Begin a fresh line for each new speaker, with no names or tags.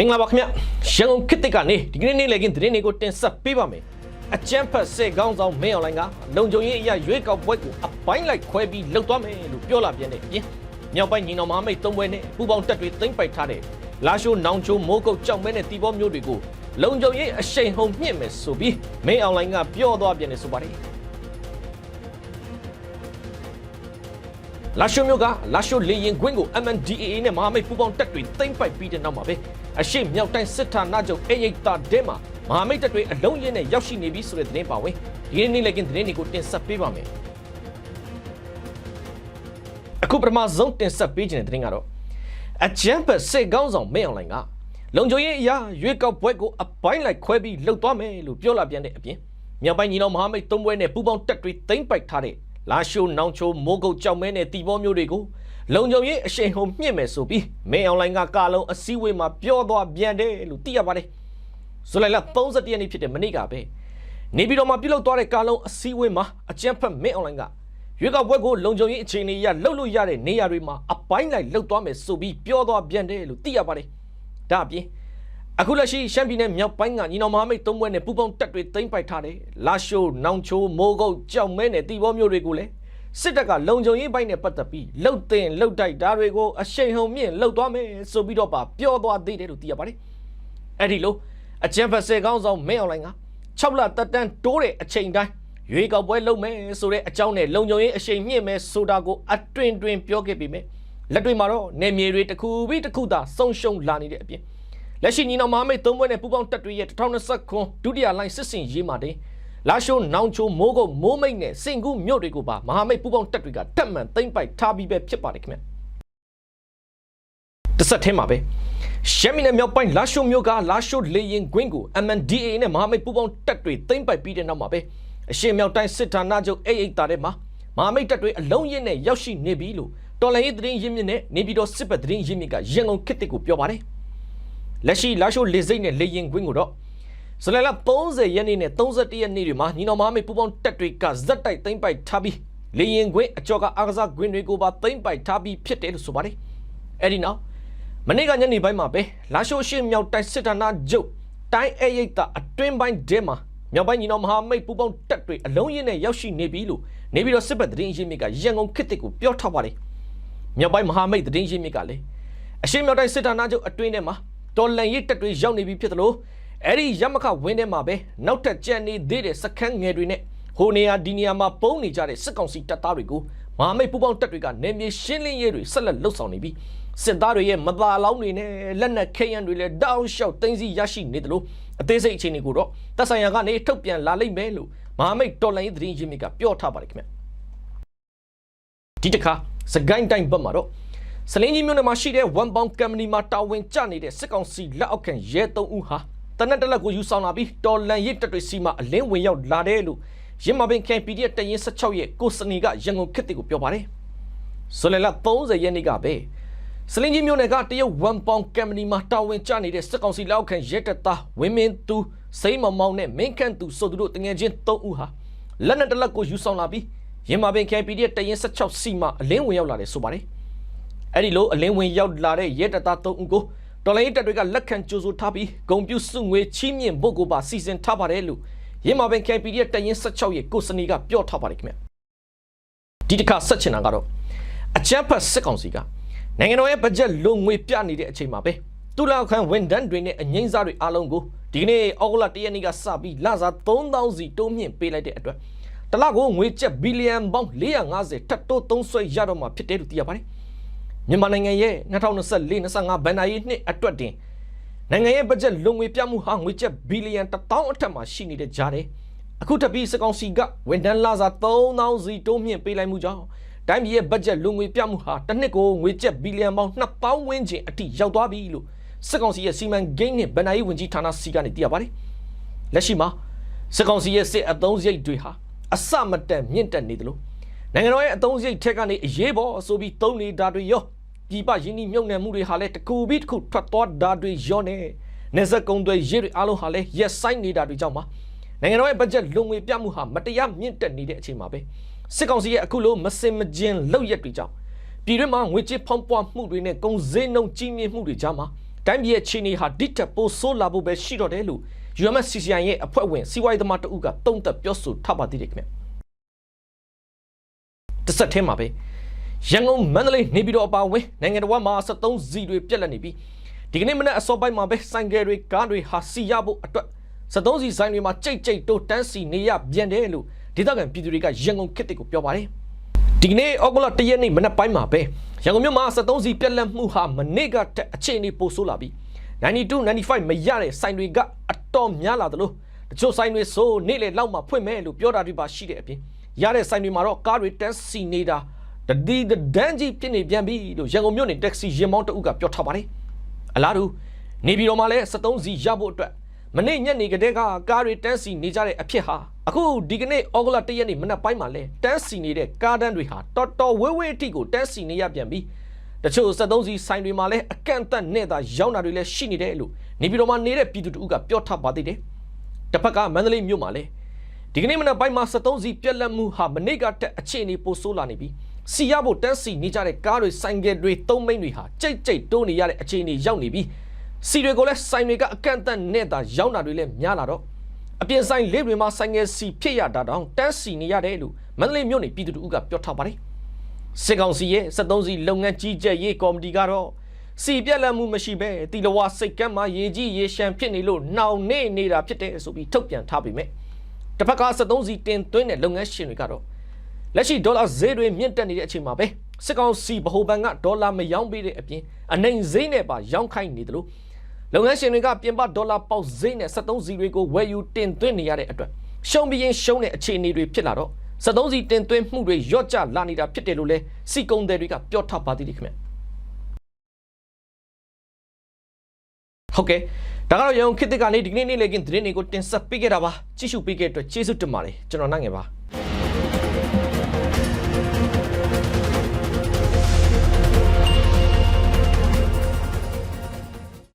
မင်္ဂလာပါခင်ဗျရန်ကုန်ခေတ်သစ်ကနေဒီကနေ့နေ့လည်ခင်းသတင်းတွေကိုတင်ဆက်ပေးပါမယ်အကြမ်းဖက်စေကောင်းဆောင်မင်းအွန်လိုင်းကလုံခြုံရေးအရာရွေးကောက်ပွဲကိုအပိုင်းလိုက်ခွဲပြီးလှုပ်သွားမယ်လို့ပြောလာပြန်တဲ့ပြင်မြောက်ပိုင်းညီနောင်မဟာမိတ်သုံးဘွဲနဲ့ပူပေါင်းတက်တွေသိမ့်ပိုက်ထားတဲ့လာရှိုးနောင်ချိုးမိုးကုတ်ကြောက်မဲနဲ့တီဘောမျိုးတွေကိုလုံခြုံရေးအရှိန်ဟုန်မြင့်မယ်ဆိုပြီးမင်းအွန်လိုင်းကပြောသွားပြန်တယ်ဆိုပါတယ်လာရှိုမျိုးကလာရှိုလေရင်ခွင်းကို MNDAA နဲ့မဟာမိတ်ပူးပေါင်းတပ်တွေသိမ်းပိုက်ပြီးတဲ့နောက်မှာပဲ အရှိမြောက်တိုင်းစစ်ဌာနချုပ်အေရိတ်တာဒဲမှာမဟာမိတ်တပ်တွေအလုံးရင်းနဲ့ရောက်ရှိနေပြီဆိုတဲ့သတင်းပါဝင်ဒီနေ့နေ့လည်းကင်းသတင်းတွေကိုတင်ဆက်ပေးပါမယ်အခုပထမဆုံးတင်ဆက်ပေးခြင်းတဲ့သတင်းကတော့အကြမ်းဖက်စစ်ကောင်းဆောင်မင်းအွန်လိုင်းကလုံခြုံရေးအရာရွေးကောက်ပွဲကိုအပိုင်းလိုက်ခွဲပြီးလှုပ်သွားမယ်လို့ပြောလာပြန်တဲ့အပြင်မြောက်ပိုင်းညီနောင်မဟာမိတ်သုံးဘွဲနဲ့ပူးပေါင်းတပ်တွေသိမ်းပိုက်ထားတဲ့ လာရှိုးနောင်ချိုးမိုးကုတ်ကြောက်မဲနဲ့တီဘောမျိုးတွေကိုလုံခြုံရေးအရှိန်ဟုန်မြင့်မယ်ဆိုပြီးမင်းအွန်လိုင်းကကာလုံးအစည်းအဝေးမှာပြောသွားပြန်တယ်လို့သိရပါတယ်ဇူလိုင်လ31ရက်နေ့ဖြစ်တဲ့မနေ့ကပဲနေပြည်တော်မှာပြုလုပ်သွားတဲ့ကာလုံးအစည်းအဝေးမှာအကြမ်းဖက်မင်းအွန်လိုင်းကရွေးကောက်ပွဲကိုလုံခြုံရေးအခြေအနေအရလှုပ်လို့ရတဲ့နေရာတွေမှာအပိုင်းလိုက်လှုပ်သွားမယ်ဆိုပြီးပြောသွားပြန်တယ်လို့သိရပါတယ်ဒါအပြင် အခုလက်ရှိရှမ်းပြည်နယ်မြောက်ပိုင်းကညီနောင်မဟာမိတ်သုံးဘွဲနဲ့ပူပေါင်းတပ်တွေသိမ်းပိုက်ထားတယ်။လာရှိုး၊နောင်ချိုး၊မိုးကုတ်၊ကြောက်မဲနဲ့တီဘောမျိုးတွေကိုလည်းစစ်တပ်ကလုံခြုံရေးပိုင်းနဲ့ပတ်သက်ပြီးလှုပ်တင်လှုပ်တိုက်ဓာတွေကိုအရှိန်ဟုန်မြင့်လှုပ်သွားမယ်ဆိုပြီးတော့ပါပြောသွားသေးတယ်လို့သိရပါတယ်။အဲ့ဒီလိုအကြံဖက်စေကောင်းဆောင်မင်းအွန်လိုင်းက6လတက်တန်းတိုးတဲ့အချိန်တိုင်းရွေးကောက်ပွဲလုပ်မယ်ဆိုတဲ့အကြောင်းနဲ့လုံခြုံရေးအရှိန်မြင့်မယ်ဆိုတာကိုအတွင်တွင်ပြောခဲ့ပြီးမြဲလက်တွေမှာတော့နေမြေတွေတစ်ခုပြီးတစ်ခုသာဆုံးရှုံးလာနေတဲ့အပြင် လက်ရှိညီနောင်မဟာမိတ်သုံးဘွဲ့နဲ့ပူးပေါင်းတပ်တွေရဲ့2029ဒုတိယလိုင်းစစ်စင်ရေးမှာတင်လာရှိုးနောင်ချိုမိုးကုတ်မိုးမိတ်နဲ့စင်ကူးမြို့တွေကိုပါမဟာမိတ်ပူးပေါင်းတပ်တွေကတက်မှန်သိမ့်ပိုက်ထားပြီးပဲဖြစ်ပါတယ်ခင်ဗျတစ်ဆက်ထဲမှာပဲရှမ်းပြည်နယ်မြောက်ပိုင်းလာရှိုးမြို့ကလာရှိုးလေရင်ကွင်းကို MNDAA နဲ့မဟာမိတ်ပူးပေါင်းတပ်တွေသိမ့်ပိုက်ပြီးတဲ့နောက်မှာပဲအရှေ့မြောက်တိုင်းစစ်ဌာနချုပ်အိတ်အိတ်တာထဲမှာမဟာမိတ်တပ်တွေအလုံးရင်းနဲ့ရောက်ရှိနေပြီလို့တော်လိုင်းရေးသတင်းရင်းမြစ်နဲ့နေပြည်တော်စစ်ဘက်သတင်းရင်းမြစ်ကရန်ကုန်ခေတ်တစ်ကိုပြောပါတယ် လက်ရှိလာရှိုးလေစိတ်နဲ့လေရင်ကွင်းကိုတော့ဇူလိုင်လ30ရက်နေ့နဲ့31ရက်နေ့တွေမှာညီနောင်မဟာမိတ်ပူးပေါင်းတပ်တွေကဇက်တိုက်သိမ့်ပိုက်ထားပြီးလေရင်ကွင်းအကျော်ကအာကစားကွင်းတွေကိုပါသိမ့်ပိုက်ထားပြီးဖြစ်တယ်လို့ဆိုပါတယ်။အဲဒီနောက်မနေ့ကညနေပိုင်းမှာပဲလာရှိုးရှိမြောက်တိုင်းစစ်ဌာနချုပ်တိုင်းအရိပ်တာအတွင်းပိုင်းတဲမှာမြောက်ပိုင်းညီနောင်မဟာမိတ်ပူးပေါင်းတပ်တွေအလုံးရင်းနဲ့ရောက်ရှိနေပြီလို့နေပြီးတော့စစ်ဘက်သတင်းရင်းမြစ်ကရန်ကုန်ခေတ်တစ်ကိုပြောထားပါတယ်။မြောက်ပိုင်းမဟာမိတ်သတင်းရင်းမြစ်ကလည်းအရှိမြောက်တိုင်းစစ်ဌာနချုပ်အတွင်းထဲမှာ တော်လန်ရေးတက်တွေရောက်နေပြီဖြစ်သလိုအဲ့ဒီရမခဝင်းထဲမှာပဲနောက်ထပ်ကြံနေသေးတဲ့စခန်းငယ်တွေနဲ့ဟိုနေရာဒီနေရာမှာပုံနေကြတဲ့စစ်ကောင်စီတပ်သားတွေကိုမဟာမိတ်ပူပေါင်းတပ်တွေကနေမြေရှင်းလင်းရေးတွေဆက်လက်လှုပ်ဆောင်နေပြီးစစ်သားတွေရဲ့မသာလောင်းတွေနဲ့လက်နက်ခဲယမ်းတွေလည်းတောင်းလျှောက်တင်းစီရရှိနေတယ်လို့အသေးစိတ်အခြေအနေကိုတော့တပ်ဆိုင်ရာကနေထုတ်ပြန်လာလိမ့်မယ်လို့မဟာမိတ်တော်လန်ရေးသတင်းရင်းမြစ်ကပြောထားပါတယ်ခင်ဗျဒီတစ်ခါစကိုင်းတိုင်းဘက်မှာတော့ စလင်းကြီးမြို့နယ်မှာရှိတဲ့ One Pound Company မှာတာဝန်ကျနေတဲ့စစ်ကောင်စီလက်အောက်ခံရဲ၃ဦးဟာတနက်တက်လက်ကိုယူဆောင်လာပြီးတော်လန်ရစ်တပ်တွေစီမှာအလင်းဝင်ရောက်လာတယ်လို့ရင်းမပင် KPDF တရင်16ရဲ့ကိုစနီကရန်ကုန်ခေတ်ကိုပြောပါတယ်။ဆိုလလ30ရက်နေ့ကပဲစလင်းကြီးမြို့နယ်ကတရုတ် One Pound Company မှာတာဝန်ကျနေတဲ့စစ်ကောင်စီလက်အောက်ခံရဲတပ်သားဝင်းမင်းသူစိမ့်မမောင်နဲ့မင်းခန့်သူဆိုသူတို့တငယ်ချင်း၃ဦးဟာလက်နက်တလက်ကိုယူဆောင်လာပြီးရင်းမပင် KPDF တရင်16စီမှာအလင်းဝင်ရောက်လာတယ်ဆိုပါတယ်။ အဲ့ဒီလိုအလင်းဝင်ရောက်လာတဲ့ရဲတပ်သား၃ဦးကိုတော်လိုင်းတပ်တွေကလက်ခံကြိုးဆိုထားပြီးဂုံပြူစုငွေချီးမြှင့်ဖို့ကိုပါစီစဉ်ထားပါတယ်လို့ရင်းမာပင် KPD ရဲ့တရင်16ရဲ့ကိုစနီကပြောထားပါတယ်ခင်ဗျဒီတစ်ခါဆက်ချင်တာကတော့အကြမ်းဖက်စစ်ကောင်စီကနိုင်ငံတော်ရဲ့ဘတ်ဂျက်လုံငွေပြနေတဲ့အချိန်မှာပဲတူလာခန်ဝန်ဒန်းတွေနဲ့အငိမ့်စားတွေအားလုံးကိုဒီကနေ့ဩဂုတ်လ1ရက်နေ့ကစပြီးလစာ3000စီတိုးမြင့်ပေးလိုက်တဲ့အတွက်တလကိုငွေကျပ်ဘီလီယံပေါင်း450ထပ်တိုးသုံးစွဲရတော့မှာဖြစ်တယ်လို့သိရပါတယ် မြန်မာနိုင်ငံရဲ့2024-25ဘဏ္ဍာရေးနှစ်အတွက်တင်နိုင်ငံရဲ့ဘတ်ဂျက်လုံငွေပြမှုဟာငွေကျပ်ဘီလီယံ1000အထက်မှာရှိနေတဲ့ကြားတယ်အခုတပီစကောင်စီကဝန်ထမ်းလာစာ3000စီတိုးမြင့်ပေးလိုက်မှုကြောင့်တိုင်းပြည်ရဲ့ဘတ်ဂျက်လုံငွေပြမှုဟာတစ်နှစ်ကိုငွေကျပ်ဘီလီယံပေါင်း2000ဝန်းကျင်အထိရောက်သွားပြီလို့စကောင်စီရဲ့စီမံကိန်းနဲ့ဗဏ္ဍာရေးဝန်ကြီးဌာနစီကနေသိရပါတယ်လက်ရှိမှာစကောင်စီရဲ့စစ်အသုံးစရိတ်တွေဟာအစမတန်မြင့်တက်နေတယ်လို့နိုင်ငံတော်ရဲ့အသုံးစရိတ်ထက်ကနေအရေးပေါ်ဆိုပြီးသုံးနေတာတွေရော ပြည်ပရင်းနှီးမြုပ်နှံမှုတွေဟာလည်းတစ်ခုပြီးတစ်ခုထွက်သွားတာတွေရောနေနေဆက်ကုံတွေရေးတွေအားလုံးဟာလည်းရက်ဆိုင်နေတာတွေကြောင့်ပါနိုင်ငံတော်ရဲ့ဘတ်ဂျက်လုံငွေပြမှုဟာမတရားမြင့်တက်နေတဲ့အချိန်မှာပဲစစ်ကောင်စီရဲ့အခုလိုမစင်မကျင်လောက်ရက်တွေကြောင့်ပြည်တွင်းမှာငွေကြေးဖောင်းပွားမှုတွေနဲ့ကုန်စည်နှုန်းကြီးမြင့်မှုတွေကြားမှာတိုင်းပြည်ရဲ့ခြေနေဟာဒီတက်ပိုဆိုးလာဖို့ပဲရှိတော့တယ်လို့ UMCCI ရဲ့အဖွဲ့ဝင်စီးပွားရေးသမားတဦးကတုံ့သက်ပြောဆိုထားပါသေးတယ်ခင်ဗျတစ်ဆက်ထဲမှာပဲ ရန်ကုန်မန္တလေးနေပြည်တော်အပါအဝင်နိုင်ငံတော်မှာ73စီတွေပြက်လက်နေပြီးဒီကနေ့မနက်အစောပိုင်းမှာပဲဆိုင်ကယ်တွေကားတွေဟာစီရဖို့အတွက်73စီဆိုင်တွေမှာကြိတ်ကြိတ်တိုးတန်းစီနေရပြန်တယ်လို့ဒေသခံပြည်သူတွေကရန်ကုန်ခေတ်တစ်ကိုပြောပါတယ်ဒီကနေ့ဩဂုတ်လ1ရက်နေ့မနက်ပိုင်းမှာပဲရန်ကုန်မြို့မှာ73စီပြက်လက်မှုဟာမနေ့ကတက်အခြေအနေပိုဆိုးလာပြီး92 95မရတဲ့ဆိုင်တွေကအတော်များလာသလိုတချို့ဆိုင်တွေဆိုနေ့လေလောက်မှဖွင့်မယ်လို့ပြောတာတွေပါရှိတဲ့အပြင်ရတဲ့ဆိုင်တွေမှာတော့ကားတွေတန်းစီနေတာ တတိတဒန်းကြီးဖြစ်နေပြန်ပြီလို့ရန်ကုန်မြို့နေတက္ကစီရင်မောင်းတအုပ်ကပြောထားပါတယ်အလားတူနေပြည်တော်မှာလည်း73စီရဖို့အတွက်မနေ့ညနေကတည်းကကားတွေတန်းစီနေကြတဲ့အဖြစ်ဟာအခုဒီကနေ့ဩဂုတ်လ1ရက်နေ့မနက်ပိုင်းမှာလဲတန်းစီနေတဲ့ကားတန်းတွေဟာတော်တော်ဝဲဝဲအထိကိုတန်းစီနေရပြန်ပြီတချို့73စီဆိုင်တွေမှာလည်းအကန့်အသတ်နဲ့သာရောက်တာတွေလည်းရှိနေတယ်လို့နေပြည်တော်မှာနေတဲ့ပြည်သူတအုပ်ကပြောထားပါသေးတယ်တစ်ဖက်ကမန္တလေးမြို့မှာလည်းဒီကနေ့မနက်ပိုင်းမှာ73စီပြက်လက်မှုဟာမနေ့ကတက်အခြေအနေပိုဆိုးလာနေပြီး စီရဖို့တန်းစီနေကြတဲ့ကားတွေဆိုင်ကယ်တွေသုံးမိန်းတွေဟာကြိတ်ကြိတ်တိုးနေရတဲ့အခြေအနေရောက်နေပြီးစီတွေကိုလည်းဆိုင်တွေကအကန့်အသတ်နဲ့သာရောက်တာတွေလည်းများလာတော့အပြင်ဆိုင်လေးတွေမှာဆိုင်ငယ်စီဖြစ်ရတာတောင်တန်းစီနေရတယ်လို့မန္တလေးမြို့နေပြည်သူတို့ကပြောထားပါတယ်စစ်ကောင်စီရဲ့73စီလုပ်ငန်းကြီးကြပ်ရေးကော်မတီကတော့စီပြက်လက်မှုမရှိဘဲတီလဝါစိတ်ကမ်းမှာရေကြီးရေရှမ်းဖြစ်နေလို့နှောင်နေနေတာဖြစ်တယ်ဆိုပြီးထုတ်ပြန်ထားပေမဲ့တစ်ဖက်က73စီတင်သွင်းတဲ့လုပ်ငန်းရှင်တွေကတော့ လက်ရှိဒေါ်လာဈေးတွေမြင့်တက်နေတဲ့အချိန်မှာပဲစစ်ကောင်စီဗဟိုဘဏ်ကဒေါ်လာမရောင်းပေးတဲ့အပြင်အနိုင်ဈေးနဲ့ပါရောင်းခိုင်းနေတယ်လို့လုပ်ငန်းရှင်တွေကပြင်ပဒေါ်လာပေါက်ဈေးနဲ့73စီတွေကိုဝယ်ယူတင်သွင်းနေရတဲ့အတွက်ရှုံးပြီးရင်ရှုံးတဲ့အခြေအနေတွေဖြစ်လာတော့73စီတင်သွင်းမှုတွေရော့ကျလာနေတာဖြစ်တယ်လို့လဲစီကုံတယ်တွေကပြောထားပါသေးတယ်ခင်ဗျဟုတ်ကဲ့ဒါကတော့ရန်ကုန်ခေတ်သစ်ကနေဒီကနေ့နေ့လေကင်းသတင်းတွေကိုတင်ဆက်ပေးခဲ့တာပါကြည့်ရှုပေးခဲ့တဲ့အတွက်ကျေးဇူးတင်ပါတယ်ကျွန်တော်နိုင်ငယ်ပါ